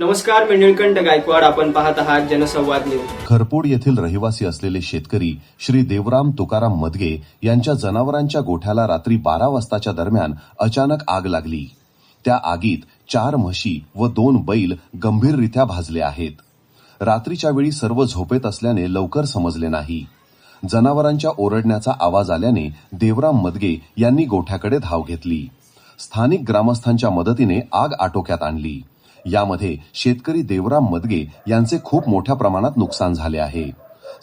नमस्कार मी गायकवाड. आपण पाहत आहात जनसंवाद न्यूज. खरपूड येथील रहिवासी असलेले शेतकरी श्री देवराम तुकाराम मदगे यांच्या जनावरांच्या गोठ्याला रात्री बारा वाजताच्या दरम्यान अचानक आग लागली. त्या आगीत चार म्हशी व दोन बैल गंभीररित्या भाजले आहेत. रात्रीच्या वेळी सर्व झोपेत असल्याने लवकर समजले नाही. जनावरांच्या ओरडण्याचा आवाज आल्याने देवराम मदगे यांनी गोठ्याकडे धाव घेतली. स्थानिक ग्रामस्थांच्या मदतीने आग आटोक्यात आणली. यामध्ये शेतकरी देवराम मदगे यांचे खूप मोठ्या प्रमाणात नुकसान झाले आहे.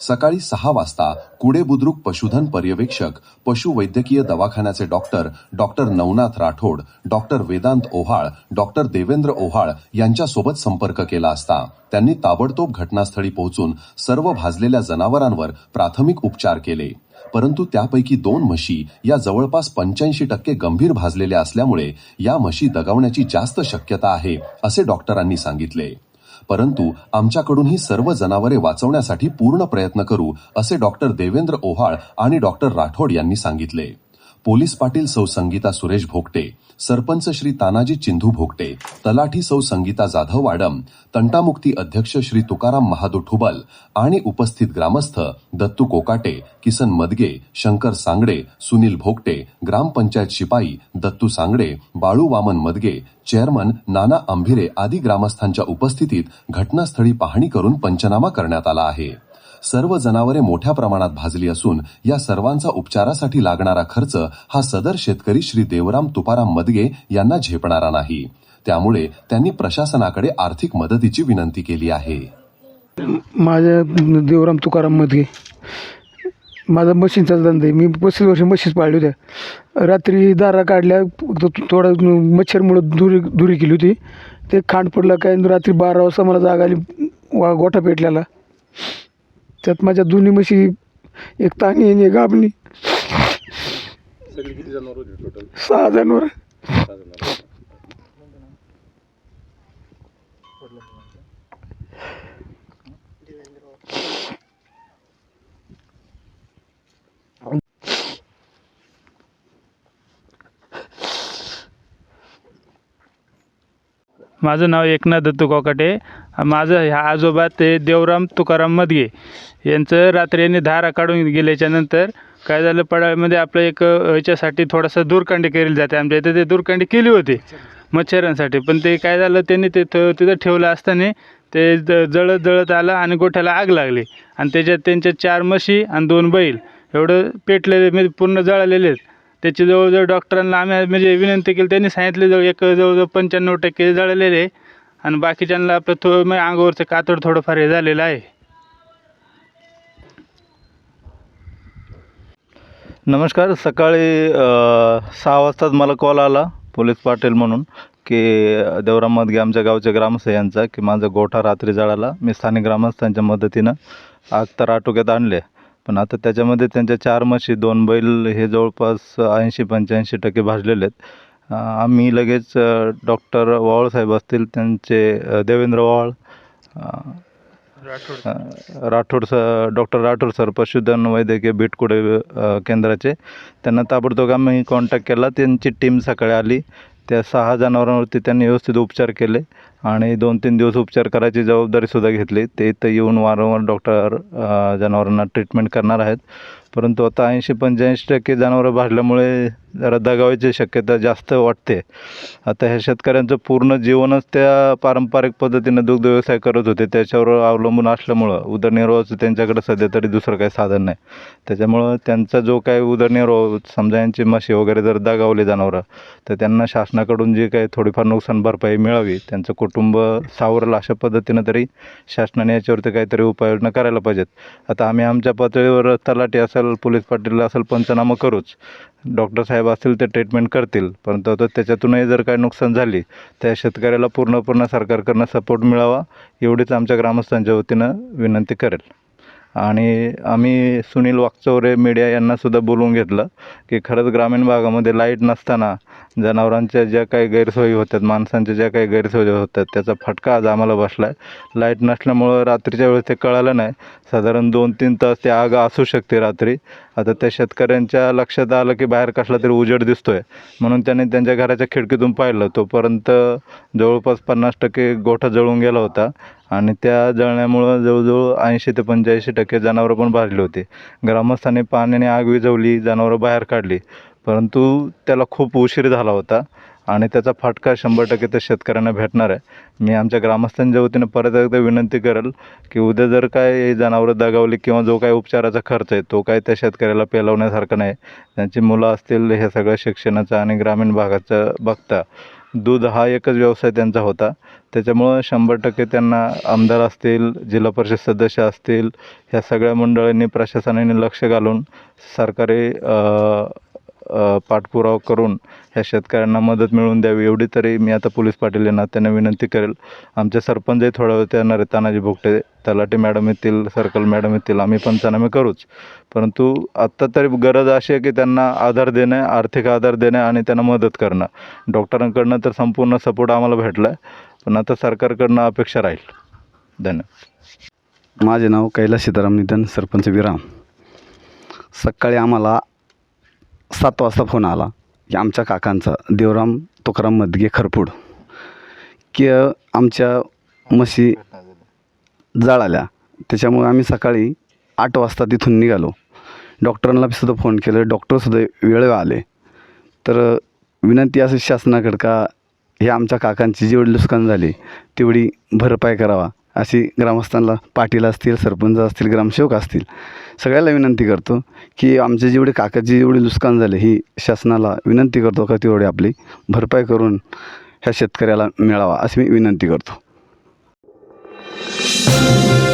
सकाळी सहा वाजता कुडे बुद्रुक पशुधन पर्यवेक्षक पशुवैद्यकीय दवाखान्याचे doctor doctor Navnath Rathod doctor Vedant Ohal doctor Devendra Ohal यांच्यासोबत संपर्क केला असता. त्यांनी ताबडतोब घटनास्थळी पोहोचून सर्व भाजलेल्या जनावरांवर प्राथमिक उपचार केले. परंतु त्यापैकी दोन म्हशी या जवळपास पंच्याऐंशी टक्के गंभीर भाजलेल्या असल्यामुळे या म्हशी दगावण्याची जास्त शक्यता आहे असे डॉक्टरांनी सांगितले. परंतु आमच्याकडून ही सर्व जनावरे वाचवण्यासाठी पूर्ण प्रयत्न करू असे डॉक्टर देवेंद्र ओहाळ आणि डॉक्टर राठोड यांनी सांगितले. पोलीस पाटील सौ संगीता सुरेश भोगटे सरपंच श्री तानाजी चिंधू भोगटे तलाठी सौ संगीता जाधव वाडम तंटामुक्ती अध्यक्ष श्री तुकाराम महादू ठुबल आणि उपस्थित ग्रामस्थ दत्तू कोकाटे किसन मदगे शंकर सांगडे सुनील भोगटे ग्रामपंचायत शिपाई दत्तू सांगडे बाळू वामन मदगे चेअरमन नाना अंभिरे आदी ग्रामस्थांच्या उपस्थितीत घटनास्थळी पाहणी करून पंचनामा करण्यात आला आहे. सर्व जनावरे मोठ्या प्रमाणात भाजली असून या सर्वांचा उपचारासाठी लागणारा खर्च हा सदर शेतकरी श्री देवराम तुपाराम मदगे यांना झेपणारा नाही. त्यामुळे त्यांनी प्रशासनाकडे आर्थिक मदतीची विनंती केली आहे. माझ्या देवराम तुकाराममध्ये माझा मशीनचा धंदा आहे. मी पस्तीस वर्ष मशीच पाळली होत्या रात्री दारा काढल्या थोडा थोडं मच्छरमुळं दुरी दुरी केली होती. ते खांड पडलं काय रात्री बारा वाजता मला जागा आली वा गोठा पेटल्याला त्यात माझ्या दोन्ही म्हशी एक तांगी आणि एक गाबणी सहा जनावर. माझं नाव एकनाथ दत्तू कोकाटे. माझं ह्या आजोबा ते देवराम तुकाराम मदगे. यांचं रात्री यांनी धारा काढून गेल्याच्यानंतर काय झालं पडाळमध्ये आपलं एक याच्यासाठी थोडासा दूरकांडी केली जाते आमच्या इथे. ते दूरकांडी केली होती मच्छरांसाठी. पण ते काय झालं त्यांनी ते तिथं ठेवलं असताना ते ज जळत जळत आलं आणि गोठ्याला आग लागली. आणि त्याच्यात त्यांच्या चार म्हशी आणि दोन बैल एवढं पेटलेले म्हणजे पूर्ण जळालेले आहेत. त्याची जवळजवळ डॉक्टरांना आम्ही म्हणजे विनंती केली त्यांनी सांगितले जवळ एक जवळजवळ पंच्याण्णव टक्के जळलेले आहे. आणि बाकीच्यांना आपलं थो म्हणजे अंगावरचं कातड थोडंफार हे झालेलं आहे. नमस्कार सकाळी सहा वाजताच मला कॉल आला पोलीस पाटील म्हणून की देवराम मदगे आमच्या गावच्या ग्रामस्थ यांचा की माझा गोठा रात्री जळाला. मी स्थानिक ग्रामस्थांच्या मदतीनं आग तर आटोक्यात आणले पण आता त्याच्यामध्ये त्यांच्या चार म्हशी दोन बैल हे जवळपास ऐंशी पंच्याऐंशी टक्के भाजलेले आहेत. आम्ही लगेच डॉक्टर वावळ साहेब असतील त्यांचे देवेंद्र वावळ अ, Rathod. Sir doctor Rathod sir पशुधन वैद्यकीय बीटकुडे केंद्राचे. त्यांना ताबडतोब आम्ही कॉन्टॅक्ट केला. त्यांची टीम सकाळी आली. त्या सहा जनावरांवरती त्यांनी व्यवस्थित उपचार केले. आणि दोन तीन दिवस उपचार करायची जबाबदारीसुद्धा घेतली. ते इथं येऊन वारंवार डॉक्टर जनावरांना ट्रीटमेंट करणार आहेत. परंतु आता ऐंशी पंच्याऐंशी टक्के जनावरं भाजल्यामुळे जरा दगावायची शक्यता जास्त वाटते. आता ह्या शेतकऱ्यांचं पूर्ण जीवनच त्या पारंपरिक पद्धतीनं दुग्ध व्यवसाय करत होते. त्याच्यावर अवलंबून असल्यामुळं उदरनिर्वाहाचं त्यांच्याकडे सध्या तरी दुसरं काही साधन नाही. त्याच्यामुळं त्यांचा जो काही उदरनिर्वाह समजा यांची म्हशी वगैरे जर दगावले जनावरं तर त्यांना शासनाकडून जी काही थोडीफार नुकसान भरपाई मिळावी त्यांचं कुटुंब कुटुंब सावरलं अशा पद्धतीनं तरी शासनाने याच्यावरती काहीतरी उपाययोजना करायला पाहिजेत. आता आम्ही आमच्या पातळीवर तलाठी असेल पोलीस पाटील असेल पंचनामा करूच. डॉक्टर साहेब असतील ते ट्रीटमेंट करतील परंतु आता त्याच्यातूनही जर काही नुकसान झाली त्या शेतकऱ्याला पूर्णपूर्ण सरकारकडनं सपोर्ट मिळावा एवढीच आमच्या ग्रामस्थांच्या वतीनं विनंती करेल. आणि आम्ही सुनील वाकचौरे मीडिया यांनासुद्धा बोलवून घेतलं की खरंच ग्रामीण भागामध्ये लाइट नसताना जनावरांच्या ज्या काही गैरसोयी होतात माणसांच्या ज्या काही गैरसोयी होतात त्याचा फटका आज आम्हाला बसला आहे लाइट नसल्यामुळं रात्रीच्या वेळेस ते कळालं नाही. साधारण दोन तीन तास ते आग असू शकते रात्री. आता त्या शेतकऱ्यांच्या लक्षात आलं की बाहेर कसला तरी उजेड दिसतो आहे म्हणून त्यांनी त्यांच्या घराच्या खिडकीतून पाहिलं. तोपर्यंत जवळपास पन्नास टक्के गोठा जळून गेला होता. आणि त्या जळण्यामुळं जवळजवळ ऐंशी ते पंच्याऐंशी टक्के जनावरं पण भाजले होती. ग्रामस्थांनी पाण्याने आग विझवली जनावरं बाहेर काढली. परंतु त्याला खूप उशीर झाला होता आणि त्याचा फाटका शंभर टक्के त्या शेतकऱ्यांना भेटणार आहे. मी आमच्या ग्रामस्थांच्या वतीनं परत एकदा विनंती करेल की उद्या जर काय जनावरं दगावली किंवा जो काय उपचाराचा खर्च आहे तो काय त्या शेतकऱ्याला पेलवण्यासारखा नाही. त्यांची मुलं असतील हे सगळं शिक्षणाचं आणि ग्रामीण भागाचं बघता. दूध हा एकच व्यवसाय त्यांचा होता. त्याच्यामुळं शंभर टक्के त्यांना आमदार असतील जिल्हा परिषद सदस्य असतील ह्या सगळ्या मंडळींनी प्रशासनाने लक्ष घालून सरकारी पाठपुरावा करून ह्या शेतकऱ्यांना मदत मिळवून द्यावी. एवढी तरी मी आता पोलीस पाटील यांना त्यांना विनंती करेल. आमचे सरपंचही थोड्या वेळ येणार आहेत. तानाजी भोगटे तलाठी मॅडम येतील सर्कल मॅडम येतील आम्ही पंचनामे करूच. परंतु आत्ता तरी गरज अशी आहे की त्यांना आधार देणे आर्थिक आधार देणे आणि त्यांना मदत करणं. डॉक्टरांकडनं तर संपूर्ण सपोर्ट आम्हाला भेटला आहे पण आता सरकारकडनं अपेक्षा राहील. धन्यवाद. माझे नाव कैलास सीताराम निधन सरपंच विराम. सकाळी आम्हाला सात वाजता फोन आला की आमच्या काकांचा देवराम तुकाराम मदगे खरपूड की आमच्या म्हशी जळाल्या. त्याच्यामुळे आम्ही सकाळी आठ वाजता तिथून निघालो. डॉक्टरांना सुद्धा फोन केलं. डॉक्टरसुद्धा वेळेवर आले. तर विनंती असेल शासनाकडं का हे आमच्या काकांची जेवढी नुकसान झाली तेवढी भरपाई करावा. अशी ग्रामस्थांना पाटील असतील सरपंच असतील ग्रामसेवक असतील सगळ्याला विनंती करतो की आमचे जेवढे काकाची जेवढी नुकसान झाले ही शासनाला विनंती करतो का तेवढी आपली भरपाई करून ह्या शेतकऱ्याला मिळावा अशी मी विनंती करतो. Thank you.